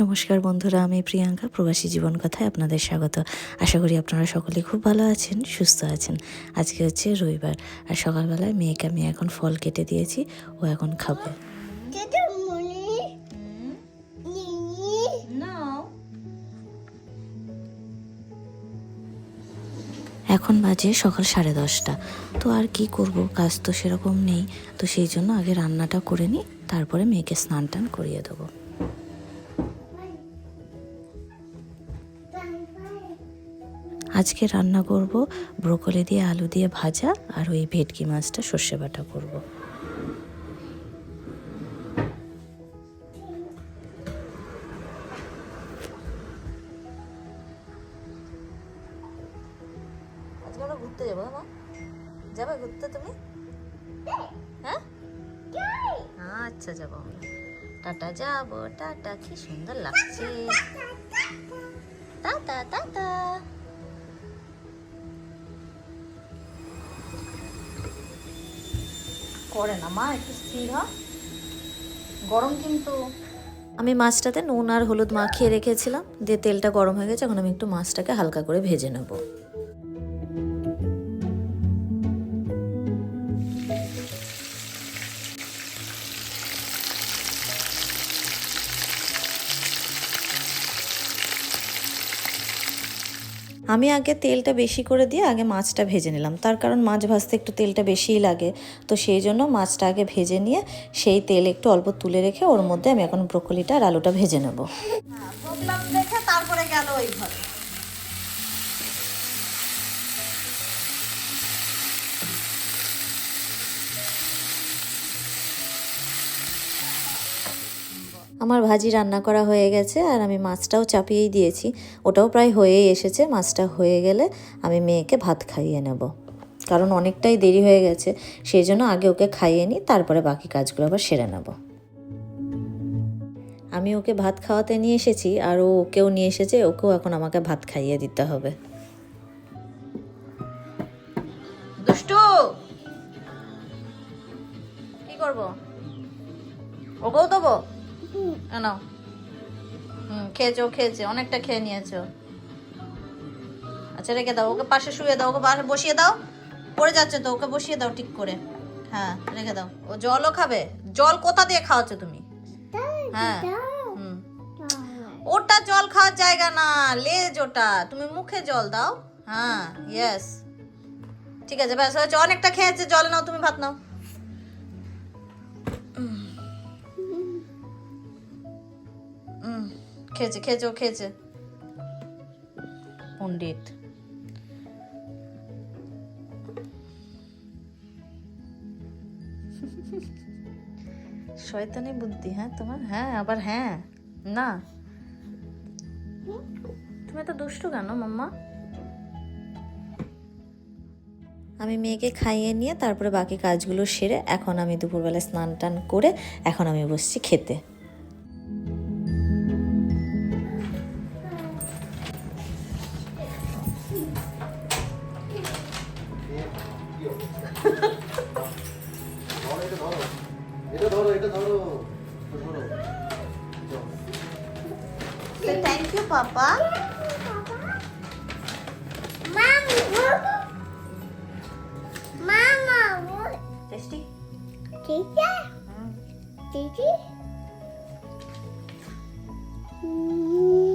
নমস্কার বন্ধুরা আমি প্রিয়াঙ্কা প্রবাসী জীবন কথায় আপনাদের স্বাগত। আশা করি আপনারা সকলে খুব ভালো আছেন সুস্থ আছেন। আজকে হচ্ছে রবিবার আর সকালবেলায় মেয়েকে আমি এখন ফল কেটে দিয়েছি ও এখন খাবে. এখন বাজে সকাল সাড়ে দশটা। তো আর কি করব কাজ তো সেরকম নেই। তো সেই জন্য আগে রান্নাটা করে নিই তারপরে মেয়েকে স্নান টান করিয়ে দেবো। আজকে রান্না করব ব্রোকলি দিয়ে আলু দিয়ে ভাজা আর ওই ভেটকি মাছটা সর্ষে বাটা করব। ঘুরতে যাব মা? যাবে ঘুরতে তুমি? হ্যাঁ? আচ্ছা টাটা, যাব। টাটা, কি সুন্দর লাগছে। Ta ta ta ta. করে না। মা, একটু স্থির হ। গরম কিন্তু। আমি মাছটাতে নুন আর হলুদ মাখিয়ে রেখেছিলাম। দিয়ে তেলটা গরম হয়ে গেছে। এখন আমি একটু মাছটাকে হালকা করে ভেজে নেব। আমি আগে তেলটা বেশি করে দিয়ে আগে মাছটা ভেজে নিলাম। তার কারণ মাছ ভাজতে একটু তেলটা বেশিই লাগে। তো সেই জন্য মাছটা আগে ভেজে নিয়ে সেই তেল একটু অল্প তুলে রেখে ওর মধ্যে আমি এখন ব্রোকলিটা আর আলুটা ভেজে নেব। তারপরে গেল ওই ঘরে আমার ভাজি রান্না করা হয়ে গেছে আর আমি মাছটাও চাপিয়েই দিয়েছি। ওটাও প্রায় হয়েই এসেছে। মাছটা হয়ে গেলে আমি মেয়েকে ভাত খাইয়ে নেব। কারণ অনেকটাই দেরি হয়ে গেছে, সেই জন্য আগে ওকে খাইয়ে নিই, তারপরে বাকি কাজগুলো আবার সেরে নেব। আমি ওকে ভাত খাওয়াতে নিয়ে এসেছি আর ও ওকেও নিয়ে এসেছে, ওকেও এখন আমাকে ভাত খাইয়ে দিতে হবে। দুষ্টু! কি করব? ওকেও দেবো? নাও হুম, খেয়েছো, খেয়েছে, অনেকটা খেয়ে নিয়েছো। আচ্ছা রেখে দাও, ওকে পাশে শুয়ে দাও, ওকে পাশে বসিয়ে দাও। পড়ে যাচ্ছে তো, ওকে বসিয়ে দাও ঠিক করে। হ্যাঁ রেখে দাও। ও জলও খাবে। জল কোথা দিয়ে খাওয়াচ্ছ তুমি? হ্যাঁ ওটা জল খাওয়ার জায়গা না, লেজ ওটা। তুমি মুখে জল দাও। হ্যাঁ ইয়েস ঠিক আছে, ব্যাস, হয়েছে। অনেকটা খেয়েছে, জল নাও, তুমি ভাত নাও। খেয়েছে খেয়েছে, ও খেয়েছে। পণ্ডিত। শয়তানি বুদ্ধি হ্যাঁ তোমার? হ্যাঁ আবার হ্যাঁ না। তুমি এত দুষ্টু কেন, মাম্মা? আমি মেয়েকে খাইয়ে নিয়ে তারপরে বাকি কাজগুলো সেরে এখন আমি দুপুরবেলা স্নান টান করে এখন আমি বসছি খেতে। এটা ধরো এটা ধরো ধরো thank you papa Mama, look. Mama, look. Tasty Teacher? Teacher? Hmm.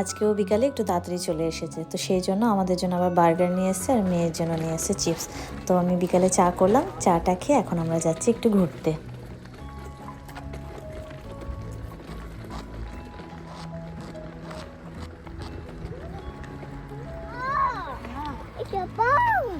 আজকেও বিকালে একটু তাড়াতাড়ি চলে এসেছে। তো সেই জন্য আমাদের জন্য আবার বার্গার নিয়ে এসেছে আর মেয়ের জন্য নিয়ে এসেছে চিপস। তো আমি বিকালে চা করলাম, চাটা খেয়ে এখন আমরা যাচ্ছি একটু ঘুরতে। It's a bone.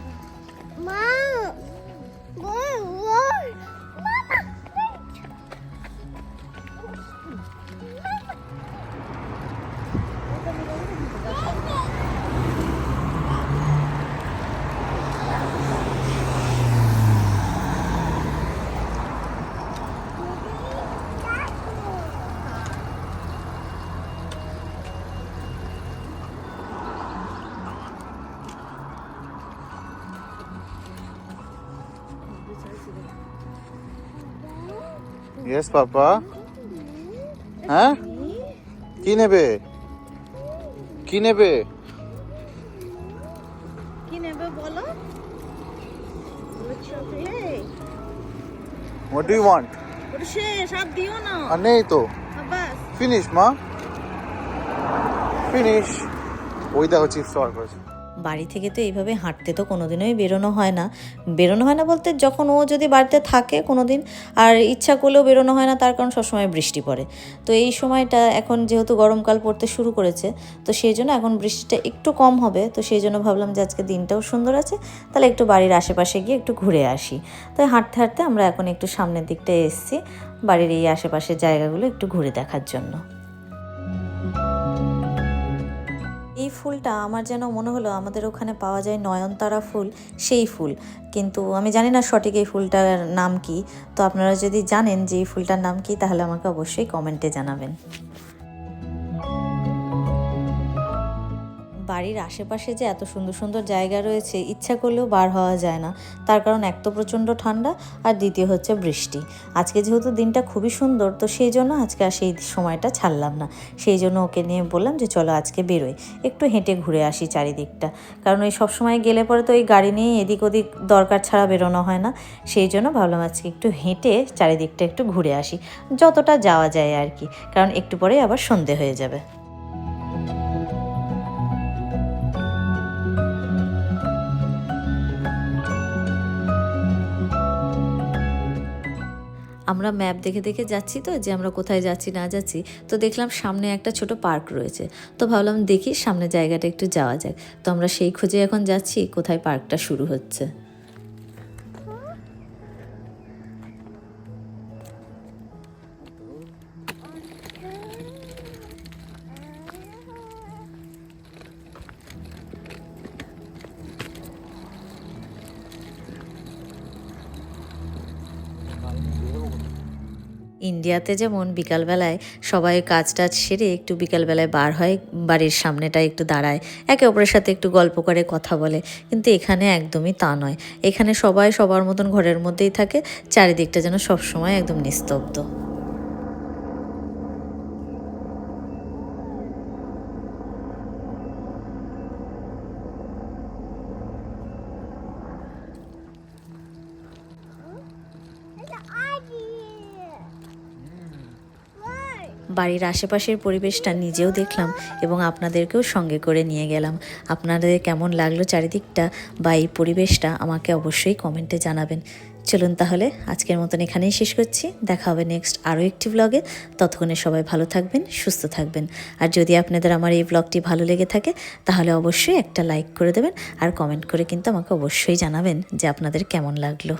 ইয়েস পাপা হ্যাঁ কি নেবে কি নেবে কি নেবে বলো হোয়াট ডু ইউ ওয়ান্ট ওটা শেষ আর দিও না আর নেই তো বাস ফিনিশ মা ফিনিশ ওই দেখো চিপস অর্ডার করেছে বাড়ি থেকে তো এইভাবে হাঁটতে তো কোনোদিনই বেরোনো হয় না। বেরোনো হয় না বলতে যখন ও যদি বাড়িতে থাকে কোনো দিন আর ইচ্ছা করলেও বেরোনো হয় না, তার কারণ সবসময় বৃষ্টি পড়ে। তো এই সময়টা এখন যেহেতু গরমকাল পড়তে শুরু করেছে, তো সেই জন্য এখন বৃষ্টিটা একটু কম হবে। তো সেই জন্য ভাবলাম যে আজকে দিনটাও সুন্দর আছে, তাহলে একটু বাড়ির আশেপাশে গিয়ে একটু ঘুরে আসি। তো হাঁটতে হাঁটতে আমরা এখন একটু সামনের দিকটায় এসেছি, বাড়ির এই আশেপাশের জায়গাগুলো একটু ঘুরে দেখার জন্য। এই ফুলটা আমার যেন মনে হলো আমাদের ওখানে পাওয়া যায় নয়নতারা ফুল, সেই ফুল। কিন্তু আমি জানি না সঠিক এই ফুলটার নাম কি। তো আপনারা যদি জানেন যে এই ফুলটার নাম কি, তাহলে আমাকে অবশ্যই কমেন্টে জানাবেন। বাড়ির আশেপাশে যে এত সুন্দর সুন্দর জায়গা রয়েছে, ইচ্ছা করলেও বার হওয়া যায় না। তার কারণ এক তো প্রচণ্ড ঠান্ডা আর দ্বিতীয় হচ্ছে বৃষ্টি। আজকে যেহেতু দিনটা খুবই সুন্দর, তো সেই জন্য আজকে আর সেই সময়টা ছাড়লাম না। সেই জন্য ওকে নিয়ে বললাম যে, চলো আজকে বেরোই। একটু হেঁটে ঘুরে আসি চারিদিকটা। কারণ ওই সবসময় গেলে পরে তো ওই গাড়ি নিয়ে এদিক ওদিক দরকার ছাড়া বেরোনো হয় না। সেই জন্য ভাবলাম আজকে একটু হেঁটে চারিদিকটা একটু ঘুরে আসি। যতটা যাওয়া যায় আর কি, কারণ একটু পরেই আবার সন্ধে হয়ে যাবে। আমরা ম্যাপ দেখে দেখে যাচ্ছি তো, যে আমরা কোথায় যাচ্ছি, না যাচ্ছি। তো দেখলাম সামনে একটা ছোট পার্ক রয়েছে। তো ভাবলাম দেখি সামনে জায়গাটা একটু যাওয়া যাক। তো আমরা সেই খোঁজে এখন যাচ্ছি কোথায় পার্কটা শুরু হচ্ছে। ইন্ডিয়াতে যেমন বিকালবেলায় সবাই কাজ টাজ সেরে একটু বিকালবেলায় বার হয়, বাড়ির সামনেটা একটু দাঁড়ায়, একে অপরের সাথে একটু গল্প করে, কথা বলে। কিন্তু এখানে একদমই তা নয়। এখানে সবাই সবার মতন ঘরের মধ্যেই থাকে, চারিদিকটা যেন সবসময় একদম নিস্তব্ধ। বাড়ির আশেপাশের পরিবেশটা নিজেও দেখলাম এবং আপনাদেরকেও সঙ্গে করে নিয়ে গেলাম। আপনাদের কেমন লাগল চারিদিকটা বা এই পরিবেশটা আমাকে অবশ্যই কমেন্টে জানাবেন। চলুন তাহলে আজকের মতন এখানেই শেষ করছি। দেখা হবে নেক্সট আরও একটি ব্লগে ততক্ষণে সবাই ভালো থাকবেন, সুস্থ থাকবেন। আর যদি আপনাদের আমার এই ব্লগটি ভালো লেগে থাকে, তাহলে অবশ্যই একটা লাইক করে দেবেন আর কমেন্ট করে কিন্তু আমাকে অবশ্যই জানাবেন যে আপনাদের কেমন লাগল।